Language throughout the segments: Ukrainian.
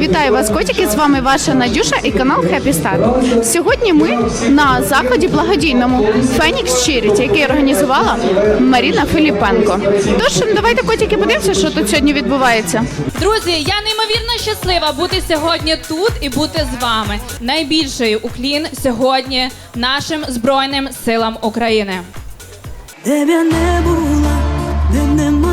Вітаю вас, котики! З вами ваша Надюша і канал Happy Start. Сьогодні ми на заході благодійному Phoenix Charity, який організувала Маріна Філіпенко. Тож давайте котики подивимося, що тут сьогодні відбувається. Друзі, я неймовірно щаслива бути сьогодні тут і бути з вами. Найбільший уклін сьогодні нашим збройним силам України. Де б я не була, де б не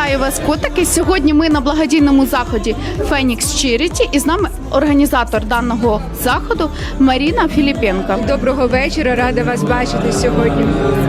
Вітаю вас, котики! Сьогодні ми на благодійному заході Phoenix Charity і з нами організатор даного заходу Маріна Філіпенко. Доброго вечора, рада вас бачити сьогодні.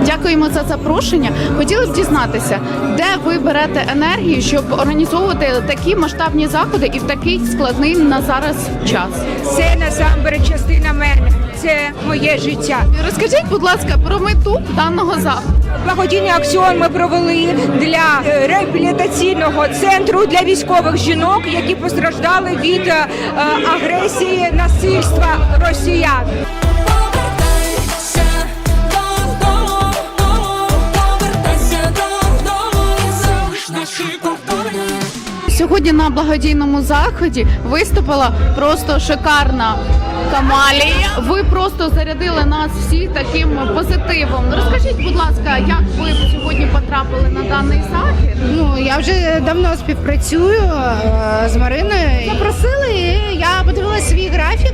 Дякуємо за запрошення. Хотіли б дізнатися, де ви берете енергію, щоб організовувати такі масштабні заходи і в такий складний на зараз час. Це насамперед частина мене. Це моє життя. Розкажіть, будь ласка, про мету даного заходу. Благодійний акціон ми провели для е, реабілітаційного центру для військових жінок, які постраждали від е, агресії насильства росіян. Сьогодні на благодійному заході виступила просто шикарна Камалія. Ви просто зарядили нас всіх таким позитивом. Розкажіть, будь ласка, як ви сьогодні потрапили на даний захід? Ну я вже давно співпрацюю е, з Мариною. Запросили, і я подивилася свій графік,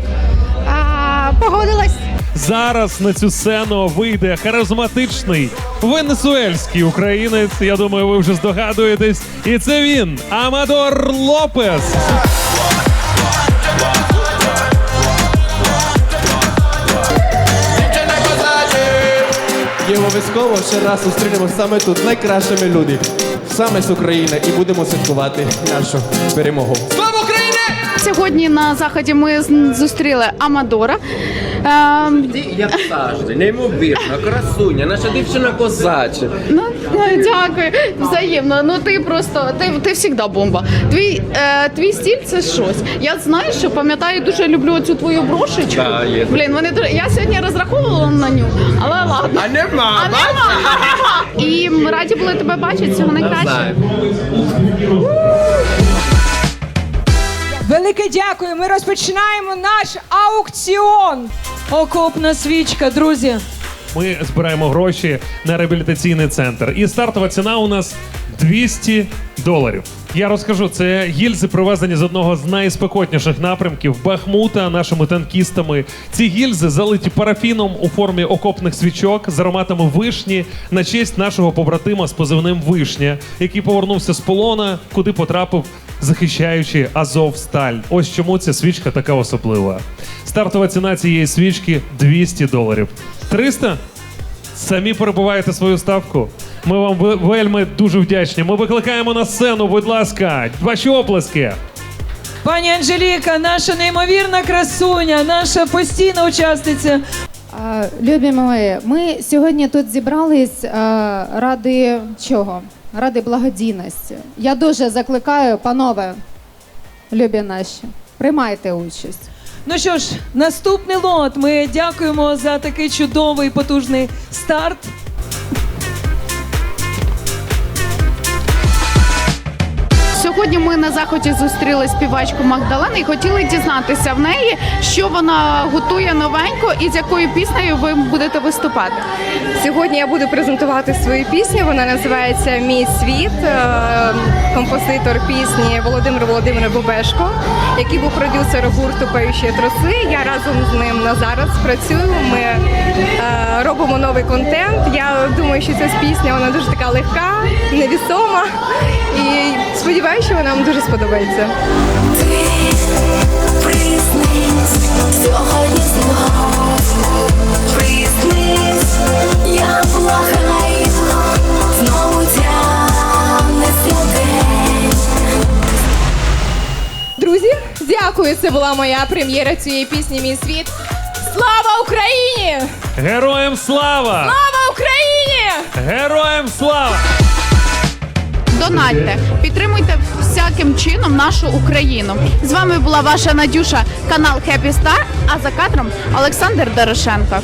погодилась. Зараз на цю сцену вийде харизматичний венесуельський українець. Я думаю, ви вже здогадуєтесь. І це він Амадор Лопес. І обов'язково ще раз зустрінемо саме тут найкращими люди, саме з України, і будемо святкувати нашу перемогу. Слава Україні! Сьогодні на заході ми зустріли Амадора. Ем, Ти, як завжди, неймовірна, красуня, наша дівчина козача. Ну, ну, дякую. Взаємно. Ну ти просто ти, ти завжди бомба. Твій, е, твій стіль це щось. Я знаю, що пам'ятаю, дуже люблю цю твою брошечку. Да, є. Блін, вони дуже- я сьогодні розраховувала на нього, але ладно. А нема, А нема, а нема. І ми раді були тебе бачити. Всього найкраще. Знаю. Велике дякую. Ми розпочинаємо наш аукціон. Окопна свічка, друзі. Ми збираємо гроші на реабілітаційний центр. І стартова ціна у нас 200 доларів. Я розкажу, це гільзи привезені з одного з найспекотніших напрямків Бахмута нашими танкістами. Ці гільзи залиті парафіном у формі окопних свічок з ароматами вишні на честь нашого побратима з позивним Вишня, який повернувся з полона, куди потрапив, захищаючи Азов Сталь. Ось чому ця свічка така особлива. Стартова ціна цієї свічки 200 доларів. 300? Самі перебуваєте свою ставку. Ми вам вельми дуже вдячні. Ми викликаємо на сцену, будь ласка, ваші оплески. Пані Анжеліка, наша неймовірна красуня, наша постійна учасниця. Любі мої, ми сьогодні тут зібрались а, ради чого? Ради благодійності. Я дуже закликаю, панове, любі наші, приймайте участь. Ну що ж, наступний лот. Ми дякуємо за такий чудовий потужний старт. Сьогодні ми на заході зустріли співачку Магдалену і хотіли дізнатися в неї, що вона готує новенько і з якою піснею ви будете виступати. Сьогодні я буду презентувати свою пісню. Вона називається Мій світ. Е, Композитор пісні Володимир Володимир Бубешко, який був продюсером гурту Паючі троси. Я разом з ним на зараз працюю. Ми е, робимо новий контент. Я думаю, що ця пісня вона дуже така легка, невісома. І сподіваюся, що вона вам дуже сподобається. Дякую. Це була моя прем'єра цієї пісні Мій світ. Слава Україні! Героям слава! Слава Україні! Героям слава! До донатьте, підтримуйте всяким чином нашу Україну. З вами була ваша Надюша, канал Happy Star, а за кадром Олександр Дорошенко.